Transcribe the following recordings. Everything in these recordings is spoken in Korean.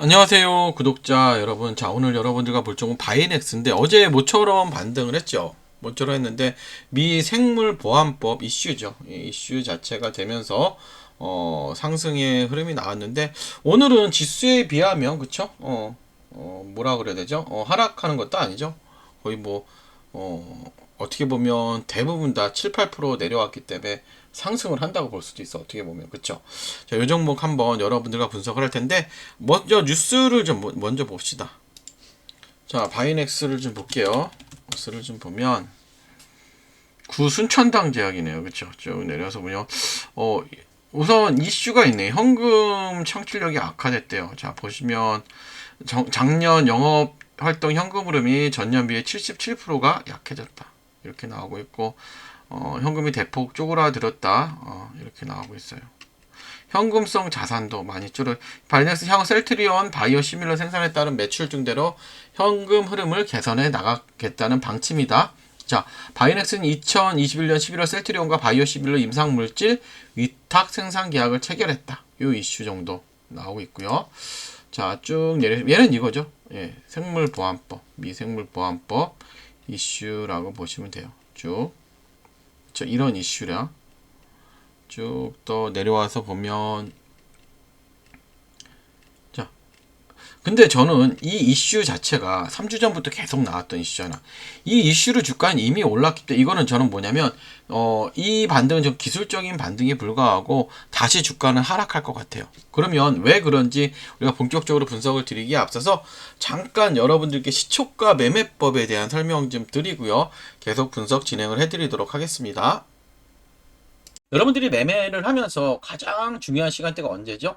안녕하세요 구독자 여러분. 자 오늘 여러분들과 볼 종은 바이넥스인데 어제 모처럼 반등을 했죠. 모처럼 했는데 미 생물보안법 이슈죠. 이 이슈 자체가 되면서 어, 상승의 흐름이 나왔는데 오늘은 지수에 비하면 그쵸? 어, 어 뭐라 그래야 되죠? 어, 하락하는 것도 아니죠? 거의 뭐 어, 어떻게 보면 대부분 다 7, 8% 내려왔기 때문에 상승을 한다고 볼 수도 있어. 어떻게 보면. 그쵸? 자, 요 종목 한번 여러분들과 분석을 할 텐데, 먼저 뉴스를 좀 모- 먼저 봅시다. 자, 바이넥스를 좀 볼게요. 뉴스를 좀 보면, 구순천당 제약이네요. 그쵸? 쭉 내려서 보면, 어, 우선 이슈가 있네. 현금 창출력이 악화됐대요. 자, 보시면, 정- 작년 영업 활동 현금 흐름이 전년 비해 77%가 약해졌다. 이렇게 나오고 있고, 어, 현금이 대폭 쪼그라들었다. 어, 이렇게 나오고 있어요. 현금성 자산도 많이 줄어. 바이낸스 향후 셀트리온 바이오 시밀러 생산에 따른 매출 증대로 현금 흐름을 개선해 나가겠다는 방침이다. 자, 바이넥스는 2021년 11월 셀트리온과 바이오 시밀러 임상 물질 위탁 생산 계약을 체결했다. 요 이슈 정도 나오고 있고요. 자, 쭉 내려 얘는 이거죠. 예, 생물보안법, 미생물보안법 이슈라고 보시면 돼요. 쭉. 저 이런 이슈라 쭉또 내려와서 보면 자 근데 저는 이 이슈 자체가 3주 전부터 계속 나왔던 이슈잖아. 이 이슈로 주가는 이미 올랐기 때문에 이거는 저는 뭐냐면 어, 이 반등은 좀 기술적인 반등에 불과하고 다시 주가는 하락할 것 같아요. 그러면 왜 그런지 우리가 본격적으로 분석을 드리기에 앞서서 잠깐 여러분들께 시초가 매매법에 대한 설명 좀 드리고요. 계속 분석 진행을 해드리도록 하겠습니다. 여러분들이 매매를 하면서 가장 중요한 시간대가 언제죠?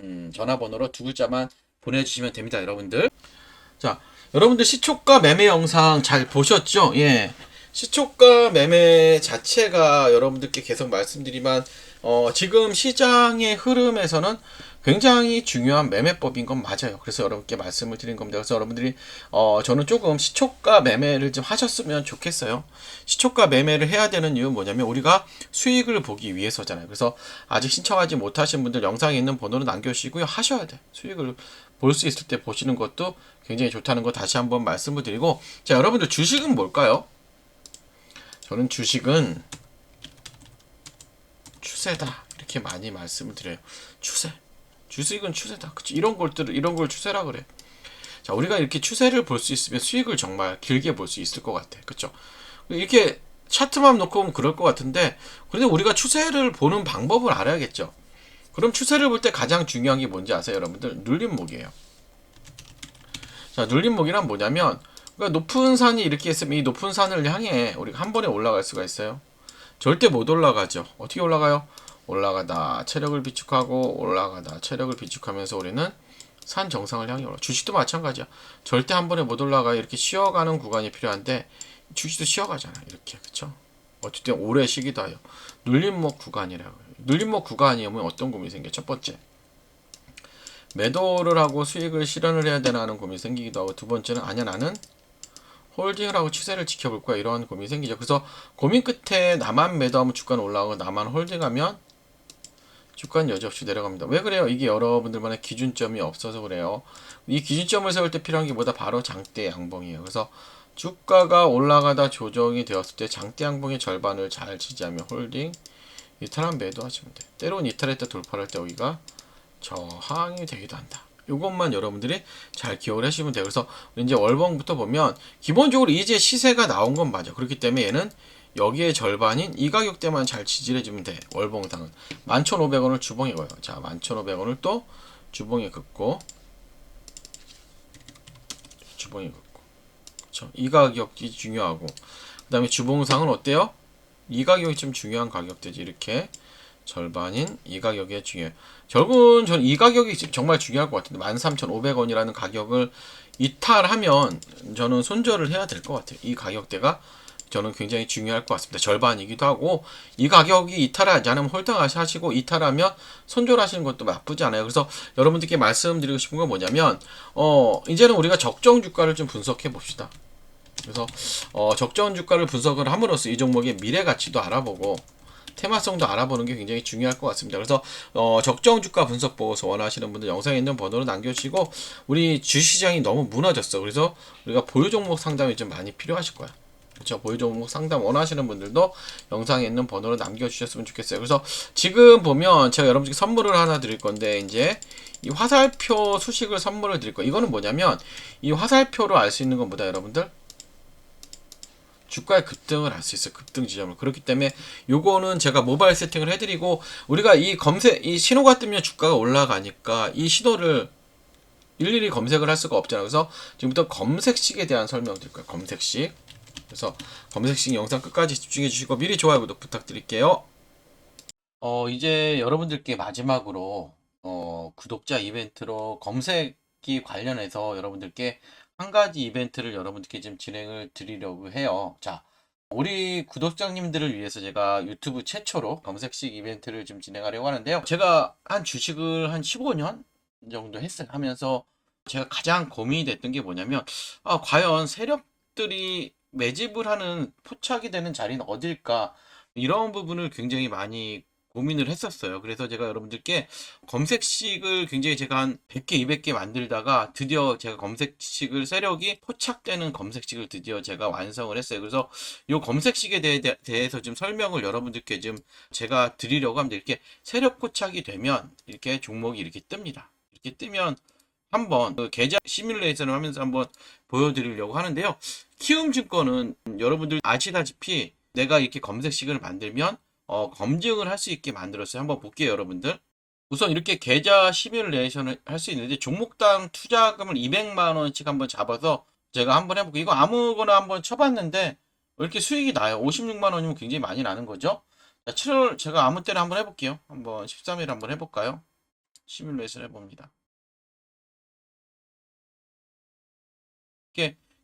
음, 전화번호로 두 글자만 보내주시면 됩니다, 여러분들. 자, 여러분들 시초가 매매 영상 잘 보셨죠? 예. 시초가 매매 자체가 여러분들께 계속 말씀드리만, 어, 지금 시장의 흐름에서는 굉장히 중요한 매매법인 건 맞아요. 그래서 여러분께 말씀을 드린 겁니다. 그래서 여러분들이, 어, 저는 조금 시초가 매매를 좀 하셨으면 좋겠어요. 시초가 매매를 해야 되는 이유는 뭐냐면 우리가 수익을 보기 위해서잖아요. 그래서 아직 신청하지 못하신 분들 영상에 있는 번호를 남겨주시고요. 하셔야 돼. 수익을 볼 수 있을 때 보시는 것도 굉장히 좋다는 거 다시 한번 말씀을 드리고 자 여러분들 주식은 뭘까요? 저는 주식은 추세다 이렇게 많이 말씀을 드려요. 추세. 주식은 추세다. 그치? 이런 것들을 이런 걸 추세라 그래. 자 우리가 이렇게 추세를 볼 수 있으면 수익을 정말 길게 볼 수 있을 것 같아. 그렇죠? 이렇게 차트만 놓고 보면 그럴 것 같은데 그런데 우리가 추세를 보는 방법을 알아야겠죠. 그럼 추세를 볼 때 가장 중요한 게 뭔지 아세요, 여러분들? 눌림목이에요. 자, 눌림목이란 뭐냐면 그러니까 높은 산이 이렇게 있으면 이 높은 산을 향해 우리가 한 번에 올라갈 수가 있어요. 절대 못 올라가죠. 어떻게 올라가요? 올라가다 체력을 비축하고 올라가다 체력을 비축하면서 우리는 산 정상을 향해 올라. 주식도 마찬가지야. 절대 한 번에 못 올라가 이렇게 쉬어가는 구간이 필요한데 주식도 쉬어가잖아. 이렇게 그쵸? 어쨌든 오래 쉬기도 하요. 눌림목 구간이라고 해요. 눌림목 구간이면 어떤 고민이 생겨? 첫 번째, 매도를 하고 수익을 실현을 해야 되나 하는 고민이 생기기도 하고 두 번째는 아니야 나는 홀딩을 하고 추세를 지켜볼 거야 이런 고민이 생기죠. 그래서 고민 끝에 나만 매도하면 주가는 올라가고 나만 홀딩하면 주가는 여지없이 내려갑니다. 왜 그래요? 이게 여러분들만의 기준점이 없어서 그래요. 이 기준점을 세울 때 필요한 게 뭐다? 바로 장대 양봉이에요. 그래서 주가가 올라가다 조정이 되었을 때 장대 양봉의 절반을 잘 지지하면 홀딩, 이탈하면 매도 하시면 돼. 때론 이탈했다 돌파할 때 여기가 저항이 되기도 한다. 이것만 여러분들이 잘 기억을 하시면 돼요. 그래서 이제 월봉부터 보면 기본적으로 이제 시세가 나온 건 맞아. 그렇기 때문에 얘는 여기에 절반인 이 가격대만 잘 지지를 해주면 돼. 월봉상은 11,500원을 주봉에 걸어요. 자, 11,500원을 또 주봉에 긋고 주봉에 긋고 그렇죠. 이 가격이 중요하고 그 다음에 주봉상은 어때요? 이 가격이 좀 중요한 가격대지 이렇게 절반인 이 가격이 중요해요. 결국은 저는 이 가격이 정말 중요할 것 같은데 13,500원이라는 가격을 이탈하면 저는 손절을 해야 될 것 같아요. 이 가격대가 저는 굉장히 중요할 것 같습니다. 절반이기도 하고 이 가격이 이탈하지 않으면 홀딩 하시고 이탈하면 손절하시는 것도 나쁘지 않아요. 그래서 여러분들께 말씀드리고 싶은 건 뭐냐면 어 이제는 우리가 적정 주가를 좀 분석해 봅시다. 그래서 어, 적정 주가를 분석을 함으로써 이 종목의 미래 가치도 알아보고 테마성도 알아보는 게 굉장히 중요할 것 같습니다. 그래서 어, 적정 주가 분석 보고서 원하시는 분들 영상에 있는 번호로 남겨주시고 우리 주시장이 너무 무너졌어. 그래서 우리가 보유 종목 상담이 좀 많이 필요하실 거야. 그렇죠. 보유 종목 상담 원하시는 분들도 영상에 있는 번호로 남겨주셨으면 좋겠어요. 그래서 지금 보면 제가 여러분께 선물을 하나 드릴 건데 이제 이 화살표 수식을 선물을 드릴 거예요. 이거는 뭐냐면 이 화살표로 알 수 있는 것보다 여러분들 주가의 급등을 할수 있어요. 급등 지점을. 그렇기 때문에 요거는 제가 모바일 세팅을 해드리고 우리가 이 검색, 이 신호가 뜨면 주가가 올라가니까 이 신호를 일일이 검색을 할 수가 없잖아요. 그래서 지금부터 검색식에 대한 설명 드릴 거예요. 검색식. 그래서 검색식 영상 끝까지 집중해 주시고 미리 좋아요, 구독 부탁드릴게요. 어, 이제 여러분들께 마지막으로 어, 구독자 이벤트로 검색기 관련해서 여러분들께 한 가지 이벤트를 여러분들께 좀 진행을 드리려고 해요. 자, 우리 구독자님들을 위해서 제가 유튜브 최초로 검색식 이벤트를 좀 진행하려고 하는데요. 제가 한 주식을 한 15년 정도 했어요. 하면서 제가 가장 고민이 됐던 게 뭐냐면, 아, 과연 세력들이 매집을 하는 포착이 되는 자리는 어딜까? 이런 부분을 굉장히 많이 고민을 했었어요. 그래서 제가 여러분들께 검색식을 굉장히 제가 한 100개, 200개 만들다가 드디어 제가 검색식을 세력이 포착되는 검색식을 드디어 제가 완성을 했어요. 그래서 이 검색식에 대해, 대해서 좀 설명을 여러분들께 좀 제가 드리려고 합니다. 이렇게 세력 포착이 되면 이렇게 종목이 이렇게 뜹니다. 이렇게 뜨면 한번 그 계좌 시뮬레이션을 하면서 한번 보여드리려고 하는데요. 키움증권은 여러분들 아시다시피 내가 이렇게 검색식을 만들면 어, 검증을 할 수 있게 만들었어요. 한번 볼게요, 여러분들. 우선 이렇게 계좌 시뮬레이션을 할 수 있는데 종목당 투자금을 200만 원씩 한번 잡아서 제가 한번 해볼게요. 이거 아무거나 한번 쳐봤는데 이렇게 수익이 나요. 56만 원이면 굉장히 많이 나는 거죠. 자, 7월 제가 아무 때나 한번 해볼게요. 한번 13일 한번 해볼까요? 시뮬레이션 해봅니다. 이게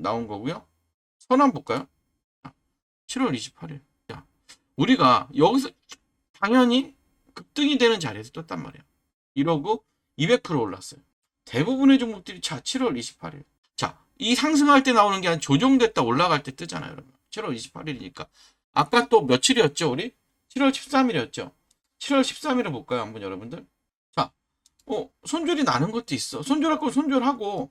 나온 거고요. 선언 볼까요? 7월 28일. 자, 우리가 여기서 당연히 급등이 되는 자리에서 떴단 말이에요. 이러고 200% 올랐어요. 대부분의 종목들이 자 7월 28일. 자, 이 상승할 때 나오는 게 아니라 조정됐다 올라갈 때 뜨잖아요, 여러분. 7월 28일이니까. 아까 또 며칠이었죠, 우리? 7월 13일이었죠. 7월 13일을 볼까요, 한번 여러분들? 자, 어, 손절이 나는 것도 있어. 손절할 건 손절하고,